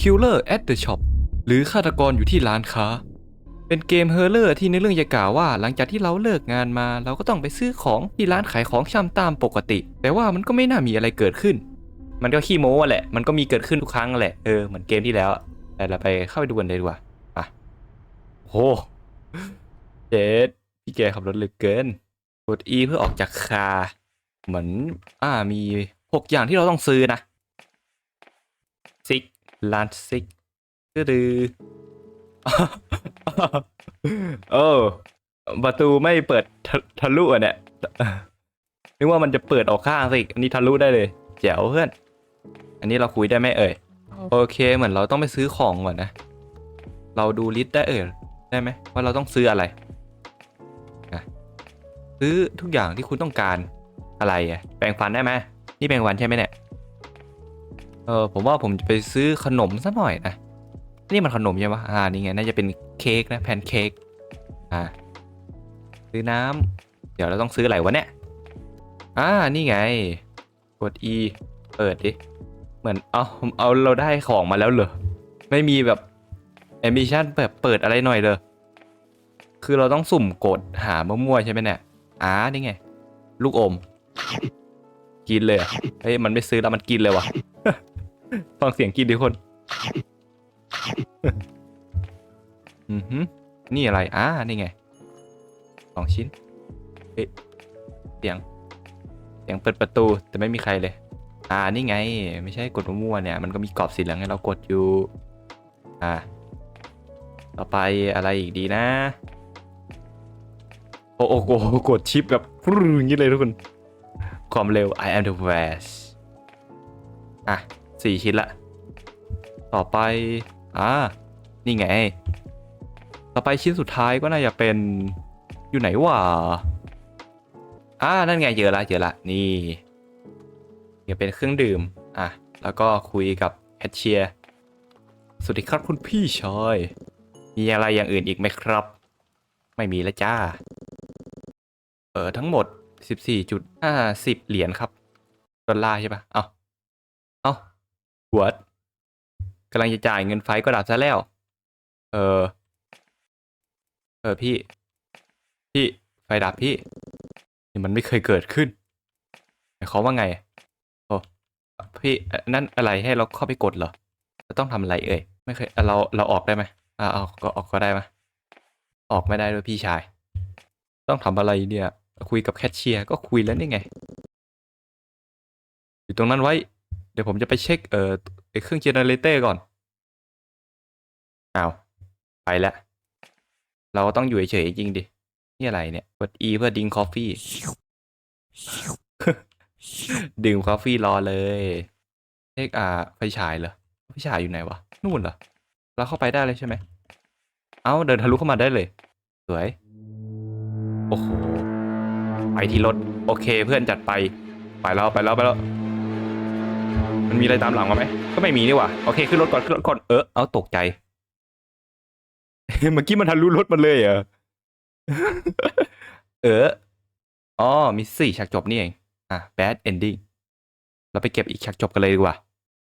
Killer at the Shop หรือฆาตกรอยู่ที่ร้านค้า เป็นเกมเฮอร์เลอร์ที่ในเรื่องจะกล่าวว่า หลังจากที่เราเลิกงานมา เราก็ต้องไปซื้อของที่ร้านขายของชำตามปกติ แต่ว่ามันก็ไม่น่ามีอะไรเกิดขึ้น มันก็ขี้โม้แหละ มันก็มีเกิดขึ้นทุกครั้งแหละ เออเหมือนเกมที่แล้ว แต่เราไปเข้าไปดูกันเลยดีกว่า อะโหเจ็ดพี่แกขับรถลึกเกิน กด E เพื่อออกจากคา เหมือน อ่ามีหกอย่างที่เราต้องซื้อนะซิก ลานซิกดือโอ้ประตูไม่เปิดทะทะลุอะเนี่ยนึกว่ามันจะเปิดออกข้างสิอันนี้ทะลุได้เลย แจ๋วเพื่อน อันนี้เราคุยได้ไหมเอ่ย โอเค เหมือนเราต้องไปซื้อของก่อนนะ เราดูลิสต์ได้เอ่ย ได้ไหมว่าเราต้องซื้ออะไรอะซื้อทุกอย่างที่คุณต้องการอะไรอะแปรงฟันได้ไหมนี่แปรงฟันใช่ไหมเนี่ย เออผมว่าผมจะไปซื้อขนมสักหน่อยนะนี่มันขนมใช่ปะอ่านี่ไงน่าจะเป็นเค้กนะแพนเค้กอ่าซื้อน้ำเดี๋ยวเราต้องซื้ออะไรวะเนี่ยอ่านี่ไงกด E เปิดดิเหมือนเอาเอาเราได้ของมาแล้วเหรอไม่มีแบบแอมิชันแบบเปิดอะไรหน่อยเลยคือเราต้องสุ่มกดหามั่วๆใช่ไหมเนี่ยอ่านี่ไง ลูกอม กินเลยเฮ้ยมันไม่ซื้อแล้วมันกินเลยวะ ฟังเสียงกินดิคนอือหือนี่อะไร อ่า นี่ไงสองชิ้นเฮ้ยเสียง เสียงเปิดประตู แต่ไม่มีใครเลย อ่า นี่ไง ไม่ใช่กดมั่วเนี่ย มันก็มีกรอบสีเหลืองให้เรากดอยู่ อ่า ต่อไปอะไรอีกดีนะ โอ้โอ้โหกดชิปแบบฟรึ้งอย่างนี้เลยทุกคน ความเร็ว I am the best อะ สี่ชิ้นละ ต่อไป อ่า นี่ไง ต่อไปชิ้นสุดท้ายก็น่าจะเป็น อยู่ไหนวะ อ่า นั่นไงเจอละเจอละ นี่จะเป็นเครื่องดื่ม อะ แล้วก็คุยกับแคชเชียร์ สวัสดีครับคุณพี่ชายมีอะไรอย่างอื่นอีกไหมครับ ไม่มีแล้วจ้า เออทั้งหมด 14.50 เหรียญครับ ดอลลาร์ใช่ปะเอาเอา วดกำลังจะจ่ายเงินไฟก็ดับซะแล้ว เออ เออพี่ พี่ไฟดับพี่ นี่มันไม่เคยเกิดขึ้นหมายความว่าไงโอ้พี่นั่นอะไรให้เราเข้าไปกดเหรอต้องทำอะไรเอ่ย ไม่เคย เรา เราออกได้ไหมอ่าเอาก็ออกก็ได้ไหมออกไม่ได้ด้วยพี่ชาย ต้องทำอะไรเนี่ย คุยกับแคชเชียร์ก็คุยแล้วนี่ไง อยู่ตรงนั้นไว้ เดี๋ยวผมจะไปเช็คเอ่อเครื่องเจเนเรเตอร์ก่อนอ้าวไปแล้วเราก็ต้องอยู่เฉยๆจริงดิ นี่อะไรเนี่ยกด E เพื่อดิงคอฟฟี่ดื่มคอฟฟี่รอเลยเลขอ่าไฟฉายเหรอไฟฉายอยู่ไหนวะ นู่นเหรอ เราเข้าไปได้เลยใช่ไหม เอ้าเดินทะลุเข้ามาได้เลย สวย โอ้โห ไปที่รถ โอเคเพื่อนจัดไป ไปแล้วไปแล้วไปแล้ว มันมีอะไรตามหลังมาไหมก็ไม่มีนี่หว่าโอเคขึ้นรถก่อนขึ้นรถก่อนเออเอาตกใจเมื่อกี้มันทะลุรถมันเลยเหรอเอออ๋อมีสี่ฉากจบนี่เองอะ bad ending เราไปเก็บอีกฉากจบกันเลยดีกว่า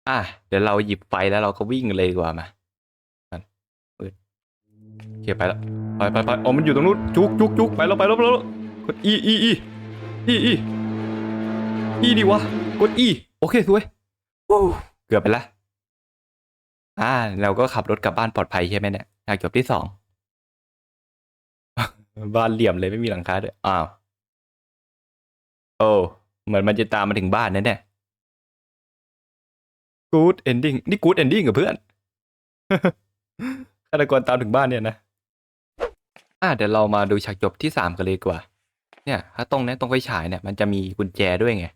อะเดี๋ยวเราหยิบไฟแล้วเราก็วิ่งกันเลยดีกว่ามานั่นเปิดเก็บไปแล้วไปไปไปอ๋อมันอยู่ตรงนู้นจุกจุกจุกไปแล้วไปแล้วไปแล้วกด E E E E E E ดีวะกด E โอเคสวยวู้ เกือบไปละ อ่า เราก็ขับรถกลับบ้านปลอดภัยใช่ไหมเนี่ยฉากจบที่สอง บ้านเหลี่ยมเลยไม่มีหลังคาด้วย อ้าว โอ้ เหมือนมันจะตามมาถึงบ้านนั่นแน่ good ending นี่ good ending กับเพื่อนฆาตกรตามถึงบ้านเนี่ยนะ อะเดี๋ยวเรามาดูฉากจบที่สามกันเลยกว่า เนี่ย ถ้าตรงนี้ตรงไฟฉายเนี่ย มันจะมีกุญแจด้วยไง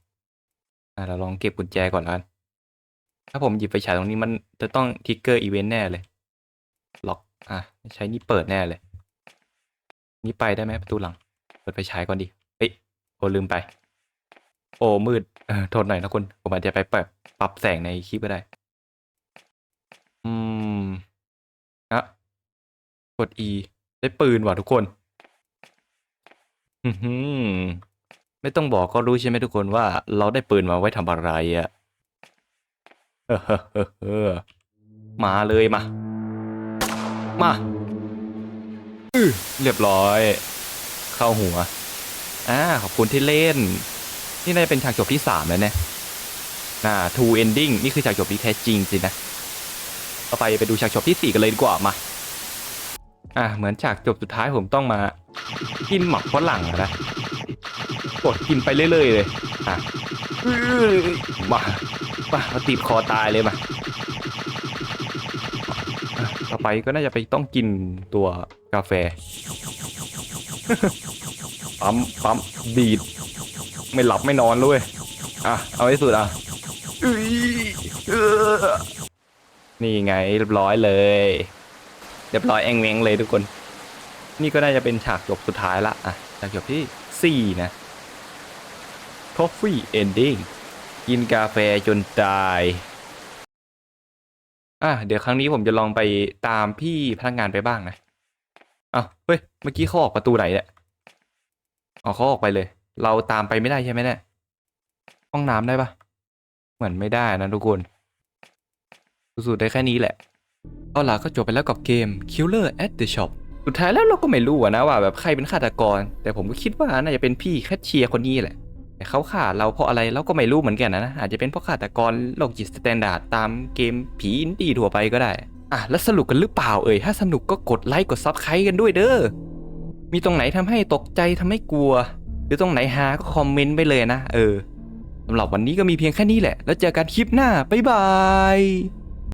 อะเราลองเก็บกุญแจก่อนแล้วกัน ถ้าผมหยิบไฟฉายตรงนี้มันจะต้องทิกเกอร์อีเวนต์แน่เลยล็อกอะใช้นี่เปิดแน่เลย นี่ไปได้ไหมประตูหลัง เปิดไฟฉายก่อนดิเฮ้ยโอลืมไป โอ้มืดเออโทษหน่อยนะคุณ ผมอาจจะไปปรับปรับแสงในคลิปก็ได้ อืมอะกด E ได้ปืนว่ะทุกคนอือหือไม่ต้องบอกก็รู้ใช่ไหมทุกคนว่าเราได้ปืนมาไว้ทำอะไรอะ่ มาเลยมา มาเรียบร้อย เข้าหัวอ่าขอบคุณที่เล่น นี่น่าจะเป็นฉากจบที่สามแล้วเนี่ยอ่า two ending นี่คือฉากจบที่แท้จริงสินะต่อไปไปดูฉากจบที่สี่กันเลยดีกว่ามา อ่า เหมือนฉากจบสุดท้ายผมต้องมา กินหมักฝรั่งนะกดกินไปเรื่อยๆเลย อะมา มามาติดคอตายเลยมาอะต่อไปก็น่าจะไปต้องกินตัวกาแฟ ปั๊มปั๊มดีด ไม่หลับไม่นอนเลยอะ เอาให้สุดอะอื้อเออนี่ไงเรียบร้อยเลย เรียบร้อยแองแวงเลยทุกคน นี่ก็น่าจะเป็นฉากจบสุดท้ายละอะฉากจบที่สี่นะ Coffee Ending กินกาแฟจนตายอะเดี๋ยวครั้งนี้ผมจะลองไปตามพี่พนักงานไปบ้างนะอ้าวเฮ้ยเมื่อกี้เขาออกประตูไหนเนี่ยอ๋อเขาออกไปเลย เราตามไปไม่ได้ใช่ไหมเนี่ยห้องน้ำได้ปะเหมือนไม่ได้นะทุกคนสุดๆได้แค่นี้แหละเอาล่ะก็จบไปแล้วกับเกม Killer at the Shop สุดท้ายแล้วเราก็ไม่รู้นะว่าแบบใครเป็นฆาตกร แต่ผมก็คิดว่าน่าจะเป็นพี่แคชเชียร์คนนี้แหละ แต่เขาฆ่าเราเพราะอะไรเราก็ไม่รู้เหมือนกันนะ อาจจะเป็นเพราะฆาตกรโรคจิตสแตนดาร์ดตามเกมผีอินดี้ทั่วไปก็ได้ อะ แล้วสรุปกันหรือเปล่าเอ่ย ถ้าสนุกก็กดไลค์กดซับสไครต์กันด้วยเด้อ มีตรงไหนทำให้ตกใจทำให้กลัว หรือตรงไหนฮาก็คอมเมนต์ไปเลยนะ เออสำหรับวันนี้ก็มีเพียงแค่นี้แหละ แล้วเจอกันคลิปหน้า บ๊ายบาย